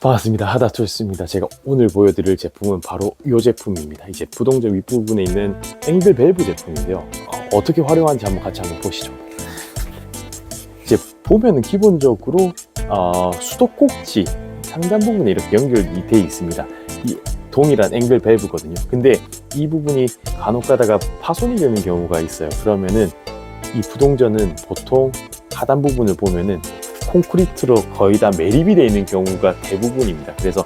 반갑습니다. 하다투였습니다. 제가 오늘 보여드릴 제품은 바로 이 제품입니다. 이제 부동전 윗부분에 있는 앵글 밸브 제품인데요. 어, 떻게 활용하는지 한번 같이 한번 보시죠. 이제 보면은 기본적으로 어, 수도꼭지 상단 부분에 이렇게 연결이 돼 있습니다. 이 동일한 앵글 밸브거든요. 근데 이 부분이 간혹 가다가 파손이 되는 경우가 있어요. 그러면은 이 부동전은 보통 하단 부분을 보면은 콘크리트로 거의 다 매립이 되어 있는 경우가 대부분입니다. 그래서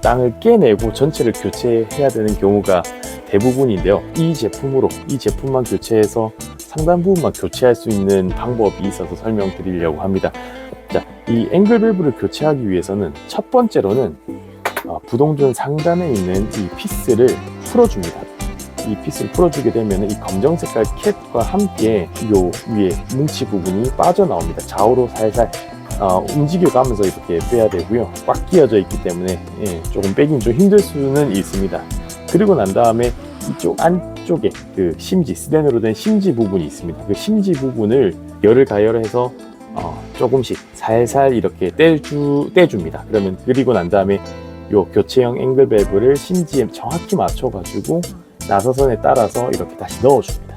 땅을 깨내고 전체를 교체해야 되는 경우가 대부분인데요. 이 제품으로 이 제품만 교체해서 상단 부분만 교체할 수 있는 방법이 있어서 설명드리려고 합니다. 자, 이 앵글 밸브를 교체하기 위해서는 첫 번째로는 어, 부동전 상단에 있는 이 피스를 풀어줍니다. 이 피스를 풀어주게 되면 이 검정 색깔 캡과 함께 요 위에 뭉치 부분이 빠져나옵니다. 좌우로 살살 어, 움직여가면서 이렇게 빼야 되고요. 꽉 끼어져 있기 때문에 예, 조금 빼긴 좀 힘들 수는 있습니다. 그리고 난 다음에 이쪽 안쪽에 그 심지 스텐으로 된 심지 부분이 있습니다. 그 심지 부분을 열을 가열해서 어, 조금씩 살살 이렇게 떼주 떼줍니다. 그러면 그리고 난 다음에 요 교체형 앵글 밸브를 심지에 정확히 맞춰가지고 나사선에 따라서 이렇게 다시 넣어줍니다.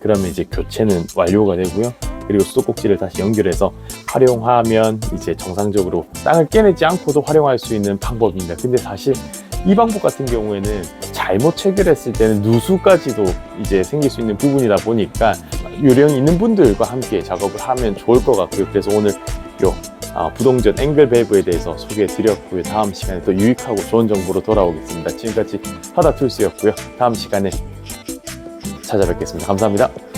그러면 이제 교체는 완료가 되고요. 그리고 수도꼭지를 다시 연결해서 활용하면 이제 정상적으로 땅을 깨내지 않고도 활용할 수 있는 방법입니다. 근데 사실 이 방법 같은 경우에는 잘못 체결했을 때는 누수까지도 이제 생길 수 있는 부분이다 보니까 요령이 있는 분들과 함께 작업을 하면 좋을 것 같고요. 그래서 오늘 요 아, 부동전 앵글 밸브에 대해서 소개해 드렸고요. 다음 시간에 또 유익하고 좋은 정보로 돌아오겠습니다. 지금까지 하다툴스였고요. 다음 시간에 찾아뵙겠습니다. 감사합니다.